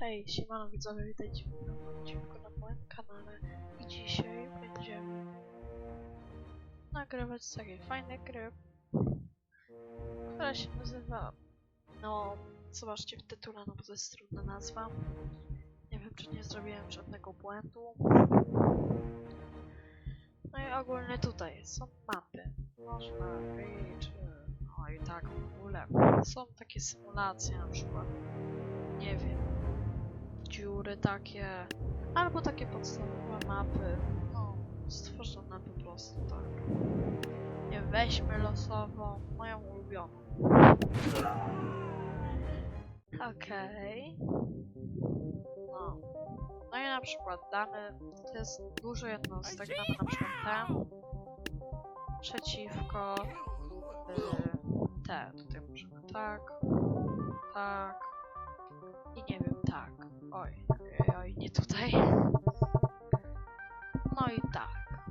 Hej, siemano widzowie, witajcie w nowym odcinku na moim kanale i dzisiaj będziemy nagrywać z takiej fajnej gry, która się nazywa, no, zobaczcie w tytule, no bo to jest trudna nazwa. Nie wiem, czy nie zrobiłem żadnego błędu. No i ogólnie tutaj są mapy. Można wyjść, no i tak w ogóle. Są takie symulacje na przykład nie wiem, dziury takie, albo takie podstawowe mapy, no, stworzone po prostu tak. Nie weźmy losowo, moją ulubioną. Okej. No. No i na przykład damy, to jest dużo jednostek, damy na przykład tę przeciwko y, tutaj możemy tak, tak, i nie wiem, tak. Oj, oj, oj, nie tutaj. No i tak.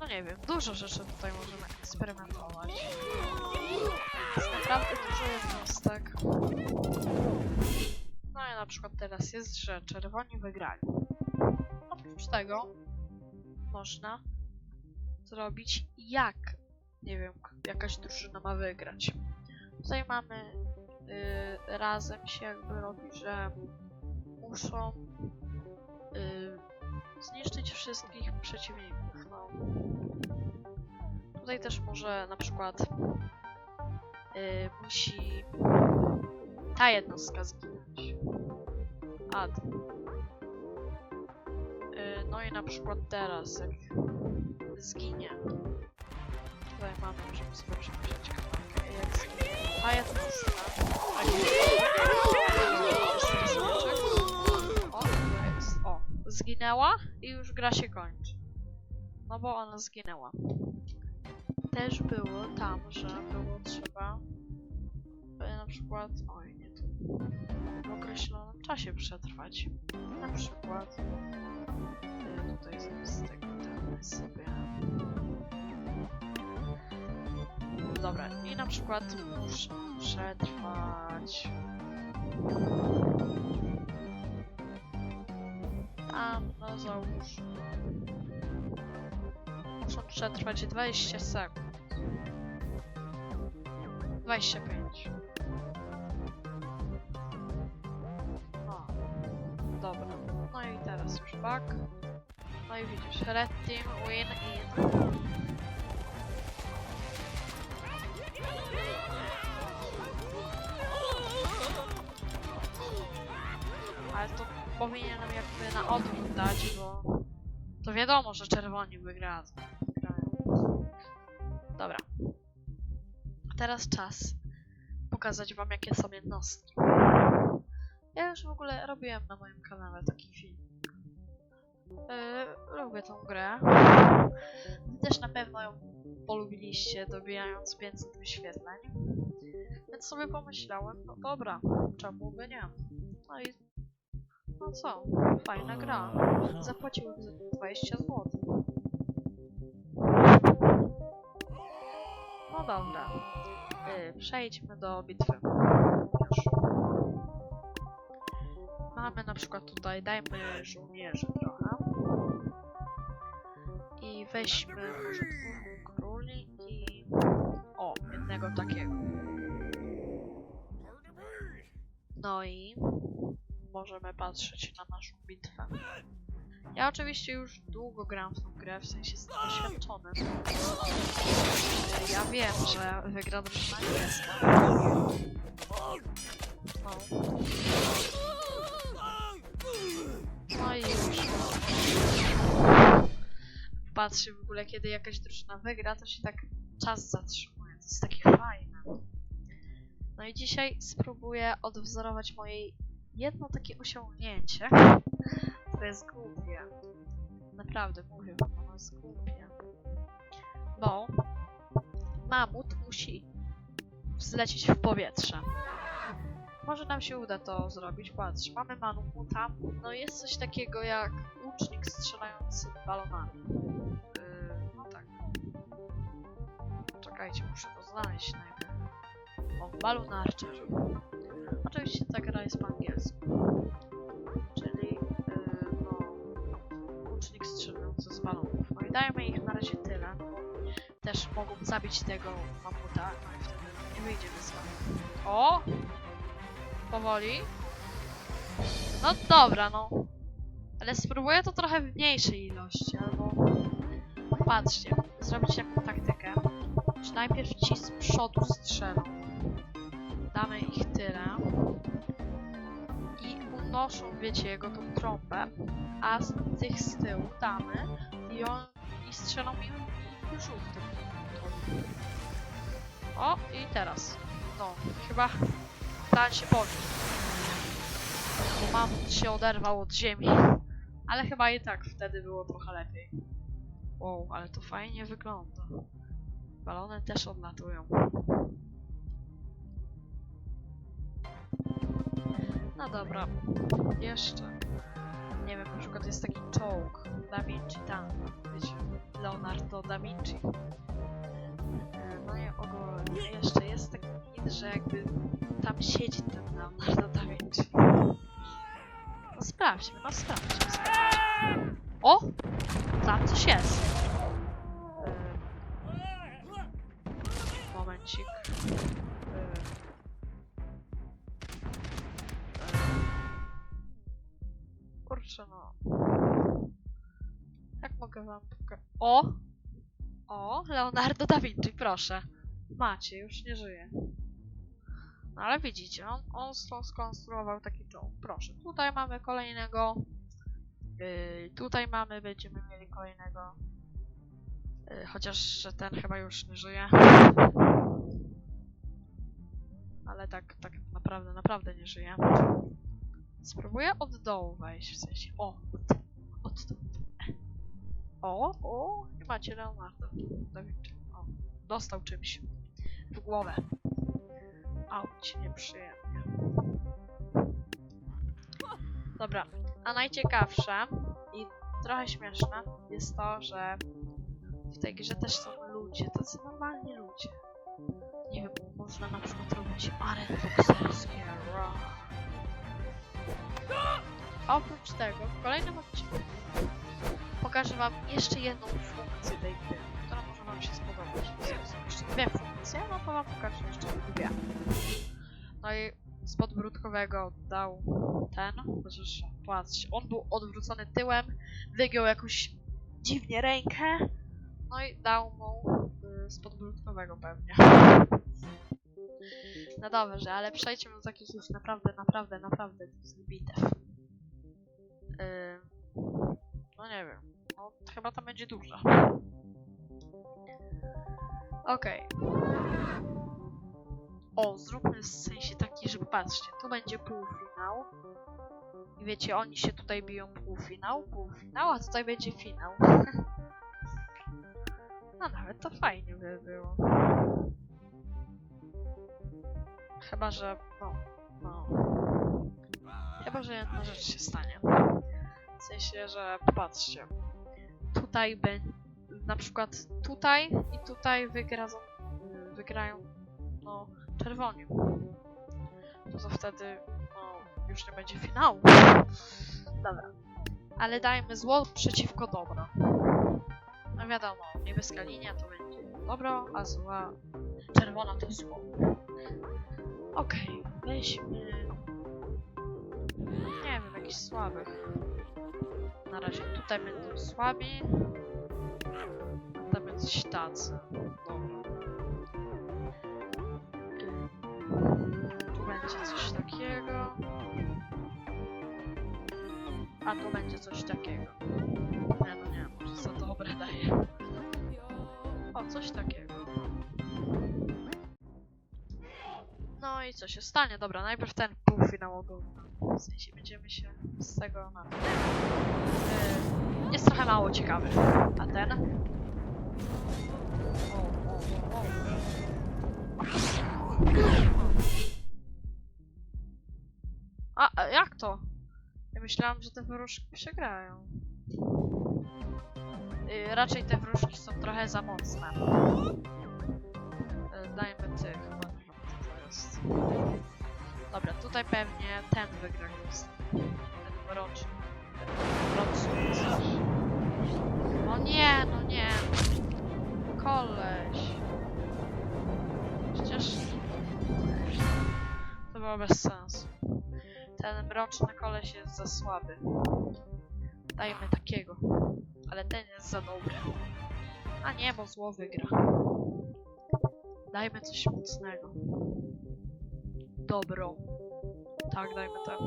No nie wiem, dużo rzeczy tutaj możemy eksperymentować. Jest naprawdę dużo jednostek. No i na przykład teraz jest, że czerwoni wygrali. Oprócz tego można zrobić jak, nie wiem, jakaś drużyna ma wygrać. Tutaj mamy y, razem się jakby robi, że muszą y, zniszczyć wszystkich przeciwników. No. Tutaj też może na przykład y, musi ta jednostka zginąć. Ad. Y, no i na przykład teraz jak zginie. Tutaj mamy, możemy sobie przepisać. Ta jednostka. A nie. O, tutaj jest. O, zginęła i już gra się kończy. No bo ona zginęła. Też było tam, że było trzeba e, na przykład, oj nie tu, w określonym czasie przetrwać. Na przykład Dobra, i na przykład muszę przetrwać. Tam, no załóż. Muszę przetrwać 20 sekund. 25. No. Dobra. No i teraz już back. No i widzisz, red team win in. Powinienem jakby na odwrót dać, bo to wiadomo, że czerwoni wygrają. Dobra. Teraz czas pokazać wam jakie są jednostki. Ja już w ogóle robiłem na moim kanale taki film. Yy, lubię tą grę. Wy też na pewno ją polubiliście, dobijając 500 wyświetleń. Więc sobie pomyślałem, no dobra, czemu by nie? No i no co, fajna gra. Zapłaciłem za 20 zł. No dobra. Yy, przejdźmy do bitwy. Już. Mamy na przykład tutaj, dajmy żołnierzy trochę. I weźmy może dwóch króli i... O, jednego takiego. No i możemy patrzeć na naszą bitwę. Ja oczywiście już długo gram w tą grę, w sensie jestem doświadczony. Ja wiem, że wygra drużyna niebieska. No. No i już. Patrzę w ogóle, kiedy jakaś drużyna wygra, to się tak czas zatrzymuje. To jest takie fajne. No i dzisiaj spróbuję odwzorować moje jedno takie osiągnięcie. To jest głupie. Naprawdę mówię ono jest głupie. Bo mamut musi wzlecieć w powietrze. Może nam się uda to zrobić. Patrz, mamy mamuta. No jest coś takiego jak łucznik strzelający balonami. Yy, no tak. Czekajcie, muszę to znaleźć najpierw. O. Oczywiście ta gra jest po angielsku. Czyli yy, no, łucznik strzelający z balonów. No i dajmy ich na razie tyle. Też mogą zabić tego mamuta, no i wtedy nie wyjdzie wyzwanie. O! Powoli. No dobra, no. Ale spróbuję to trochę w mniejszej ilości, albo... Patrzcie, zrobić taką taktykę, że najpierw ci z przodu strzelą. Damy ich tyle. I unoszą, wiecie, jego tą trąbę, a z tych z tyłu damy i on... i strzelą im żółtym. O, i teraz. No, chyba da się podnieść. Bo mam się oderwał od ziemi. Ale chyba i tak wtedy było trochę lepiej. Wow, ale to fajnie wygląda. Balony też odlatują. No dobra, jeszcze. Nie wiem, na przykład jest taki czołg Da Vinci tam, Leonardo da Vinci. E, No i ogólnie jeszcze jest taki mit, że jakby tam siedzi ten Leonardo da Vinci. No sprawdźmy, no sprawdźmy, sprawdźmy. O! Tam coś jest. E, Momencik. O! O! Leonardo da Vinci, proszę. Macie, już nie żyje. No ale widzicie, on, on skonstruował taki czołg. Proszę, tutaj mamy kolejnego. Yy, tutaj mamy, będziemy mieli kolejnego. Yy, chociaż ten chyba już nie żyje. Ale tak, tak naprawdę, naprawdę nie żyje. Spróbuję od dołu wejść, w sensie. O! Od, od dołu. O, o! I macie Leonardo. da Vinci. O, dostał czymś w głowę. Auć, nieprzyjemnie. Dobra, a najciekawsze i trochę śmieszne jest to, że w tej grze też są ludzie, tacy normalni ludzie. Nie wiem, można na przykład robić areny bokserskie. Oprócz tego, w kolejnym odcinku pokażę wam jeszcze jedną funkcję tej gry, która może wam się spodobać. Są jeszcze dwie funkcje, no to wam pokażę jeszcze dwie. No i z podbródkowego dał ten, chociaż patrzcie, on był odwrócony tyłem, wygiął jakąś dziwnie rękę, no i dał mu y, z podbródkowego pewnie. No dobrze, ale przejdźmy do takich już naprawdę, naprawdę, naprawdę tych bitew. Ym, no nie wiem, no chyba tam będzie dużo. Okej. O, zróbmy w sensie taki, że patrzcie, tu będzie półfinał. I wiecie, oni się tutaj biją półfinał, półfinał, a tutaj będzie finał. no nawet to fajnie by było. Chyba, że no, no. Chyba, że jedna rzecz się stanie. W sensie, że popatrzcie. Tutaj będzie, na przykład tutaj i tutaj wygra, wygrają, no, czerwoni. To co wtedy, no, już nie będzie finału. Dobra. Ale dajmy zło przeciwko dobro. No wiadomo, niebieska linia to będzie dobro, a zła czerwona to zło. Okej, weźmy... Nie wiem, jakichś słabych. Na razie tutaj będą słabi. A tam jacyś tacy. Tu będzie coś takiego. A tu będzie coś takiego. Nie no nie, może za dobre daje. O, coś takiego. No i co się stanie? Dobra, najpierw ten półfinał ogólny. W sensie będziemy się z tego na. Yy, jest trochę mało ciekawy. A ten? A, a jak to? Ja myślałam, że te wróżki przegrają. Yy, raczej te wróżki są trochę za mocne. Dobra, tu tutaj pewnie ten wygra quest. Ten mroczny. Ten mroczny coś. O nie, no nie. Koleś. Przecież... To było bez sensu. Ten mroczny koleś jest za słaby. Dajmy takiego. Ale ten jest za dobry. A nie, bo zło wygra. Dajmy coś mocnego. Dobro. Tak, dajmy to.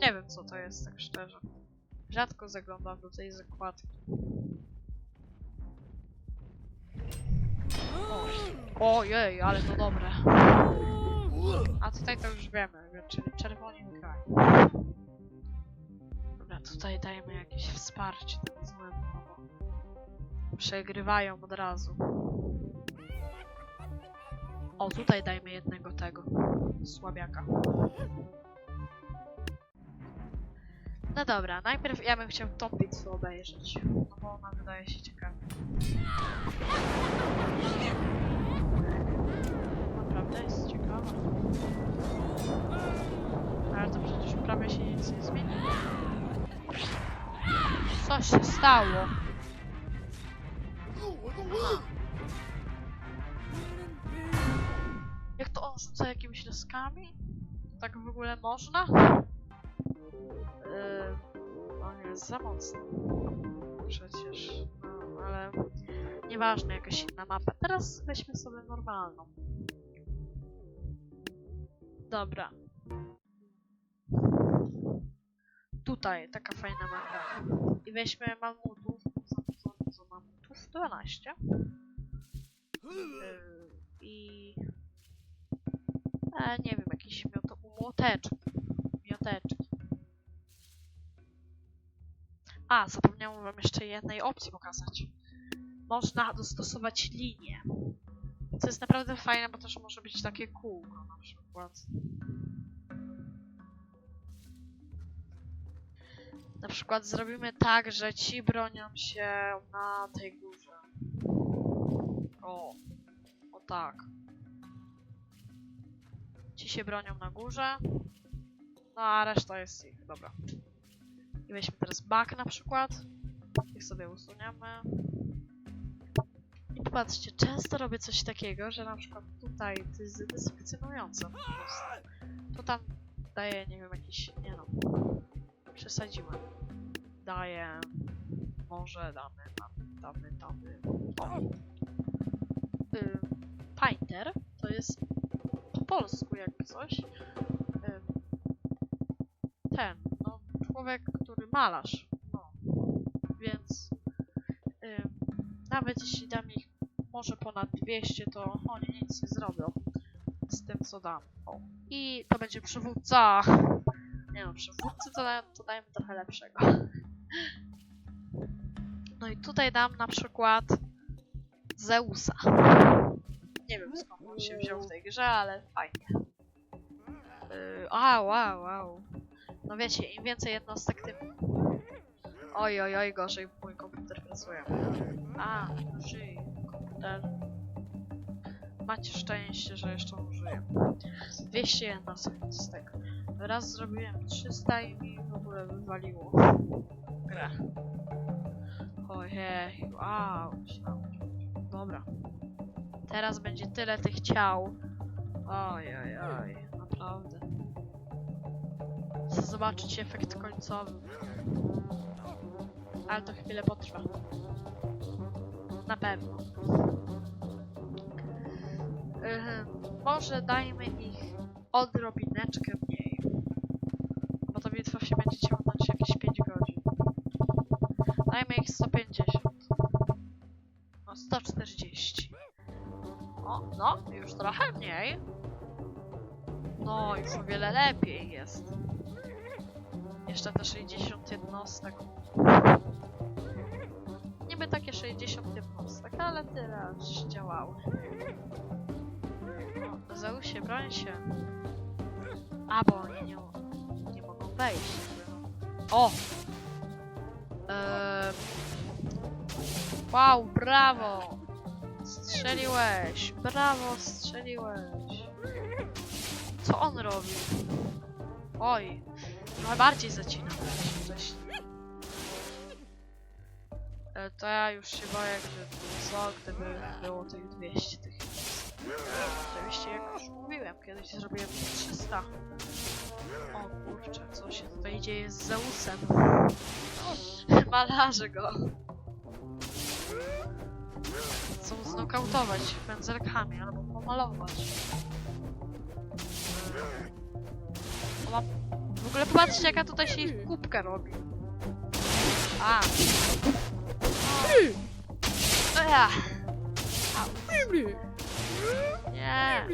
Nie wiem co to jest, tak szczerze. Rzadko zaglądam do tej zakładki. O, ojej, ale to dobre. A tutaj to już wiemy, czyli czerwoni wygrali. Dobra, tutaj dajmy jakieś wsparcie tym złym. bo Przegrywają od razu. O, tutaj dajmy jednego tego. Słabiaka. No dobra, najpierw ja bym chciał tą bitwę obejrzeć. No bo ona wydaje się ciekawa. Naprawdę jest ciekawa. Ale to przecież prawie się nic nie zmieniło. Co się stało? Aha. Jak to on rzuca jakimiś deskami? Tak w ogóle można? Yy, on jest za mocny. Przecież. No, ale nieważne, jakaś inna mapa. Teraz weźmy sobie normalną. Dobra. Tutaj taka fajna mapa. I weźmy mamutów. Co, co, co mamutów? 12. Yy, I... E, nie wiem, jakiś mioto... młoteczek. Mioteczki. A, zapomniałam wam jeszcze jednej opcji pokazać. Można dostosować linię. Co jest naprawdę fajne, bo też może być takie kółko na przykład. Na przykład zrobimy tak, że ci bronią się na tej górze. O. O tak. Ci się bronią na górze. No a reszta jest ich. Dobra. I weźmy teraz back na przykład. Ich sobie usuniemy. I popatrzcie, często robię coś takiego, że na przykład tutaj to jest dysfunkcjonujące po prostu. To tam daje, nie wiem, jakiś, nie no, przesadziłem. Daje, może damy, damy, damy, damy. Painter to jest polsku jakby coś. Ten, no, człowiek, który malarz. No. Więc nawet jeśli dam ich może ponad 200, to oni nic nie zrobią z tym, co dam. O. I to będzie przywódca. Nie no, przywódcy to, to dajmy trochę lepszego. No i tutaj dam na przykład Zeusa. Nie wiem skąd on się wziął w tej grze, ale fajnie. Yy, a, wow, wow. No wiecie, im więcej jednostek, tym... Oj, oj, oj, gorzej mój komputer pracuje. A, żyj, komputer. Macie szczęście, że jeszcze on żyje. 200 jednostek z tego. Raz zrobiłem 300 i mi w ogóle wywaliło grę. Ojej, wow. Dobra. Teraz będzie tyle tych ciał. Oj, oj, oj, naprawdę. Chcę zobaczyć efekt końcowy. Ale to chwilę potrwa. Na pewno. Ym, może dajmy ich odrobineczkę Jeszcze te 60 jednostek. Niby takie 60 jednostek, ale tyle aż działało. O, Zeusie, broń się. A, bo oni nie, nie mogą wejść. O! Eee... Wow, brawo! Strzeliłeś! Brawo, strzeliłeś! Co on robi? Oj, trochę bardziej zacina niż wcześniej. E, To ja już się boję, gdyby co, gdyby było tych 200 tych Oczywiście, jak już mówiłem, kiedyś zrobiłem 300. O kurczę, co się tutaj dzieje z Zeusem? Malarzę go. Chcą znokautować pędzelkami albo pomalować. Ogóle patrzcie, jaka tutaj się ich kubka robi. A. O. Ja. Nie.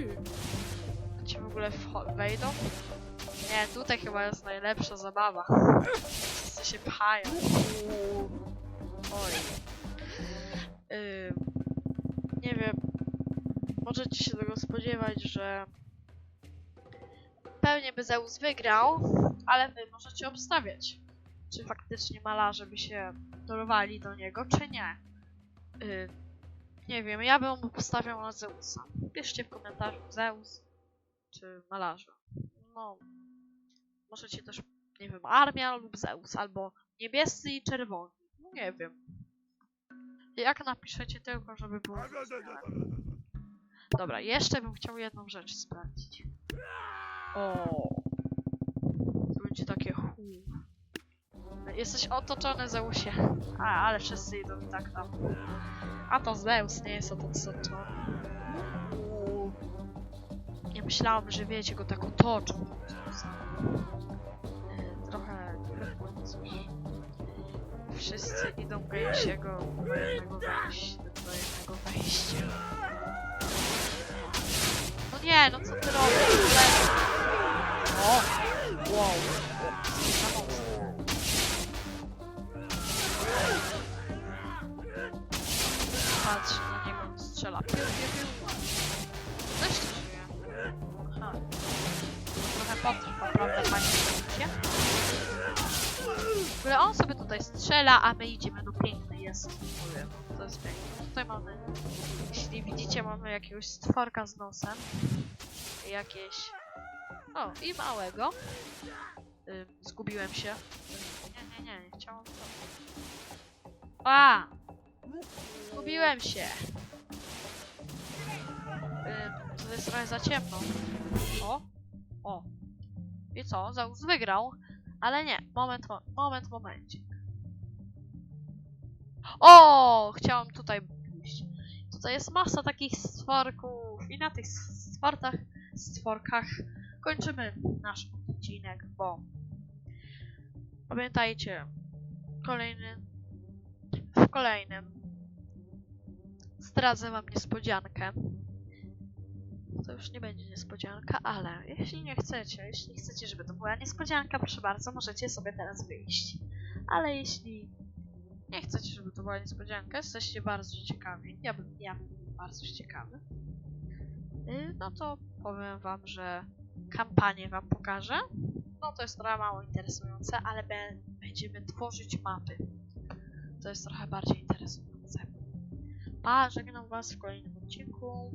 Ci w ogóle wejdą? Nie, tutaj chyba jest najlepsza zabawa. Wszyscy się pchają. Oj. Ym, nie wiem. Możecie się tego spodziewać, że pewnie by Zeus wygrał, ale wy możecie obstawiać, czy faktycznie malarze by się dorwali do niego, czy nie. Ym, nie wiem, ja bym postawiał na Zeusa. Piszcie w komentarzu Zeus czy malarze. No, możecie też, nie wiem, armia lub Zeus, albo niebiescy i czerwoni. No nie wiem. Jak napiszecie tylko, żeby było. Dobra, jeszcze bym chciał jedną rzecz sprawdzić. O, to będzie takie hu. Jesteś otoczony Zeusie. A, ale wszyscy idą tak tam. A to Zeus nie jest otoczony. Uuu. Nie myślałam, że wiecie, go tak otoczą. Trochę coś. Wszyscy idą gęsiego do jednego wejścia. Do wejścia. No nie, no co ty robisz? Mocno. Patrz na niego, strzela. Piu, piu, piu. Coś tu żyje. Aha. Trochę potrwa, prawda, panie Zenusie? W ogóle on sobie tutaj strzela, a my idziemy do pięknej jaskini. Mówię, no, To jest piękne. Tutaj mamy, jeśli widzicie, mamy jakiegoś stworka z nosem. Jakieś... O, i małego. Ym, zgubiłem się. Nie, nie, nie, nie chciałam to. A! Zgubiłem się. Ym, to jest trochę za ciemno. O! O! I co? Zeus wygrał. Ale nie, moment, mo moment, momencik. O! Chciałam tutaj pójść. Tutaj jest masa takich stworków i na tych stworkach, stworkach kończymy nasz odcinek, bo pamiętajcie, kolejny w kolejnym zdradzę wam niespodziankę. To już nie będzie niespodzianka, ale jeśli nie chcecie, jeśli chcecie, żeby to była niespodzianka, proszę bardzo, możecie sobie teraz wyjść. Ale jeśli nie chcecie, żeby to była niespodzianka, jesteście bardzo ciekawi, ja bym, ja bym bardzo ciekawy, yy, no to powiem wam, że kampanię wam pokażę. No to jest trochę mało interesujące, ale będziemy tworzyć mapy. To jest trochę bardziej interesujące. Pa, żegnam was w kolejnym odcinku.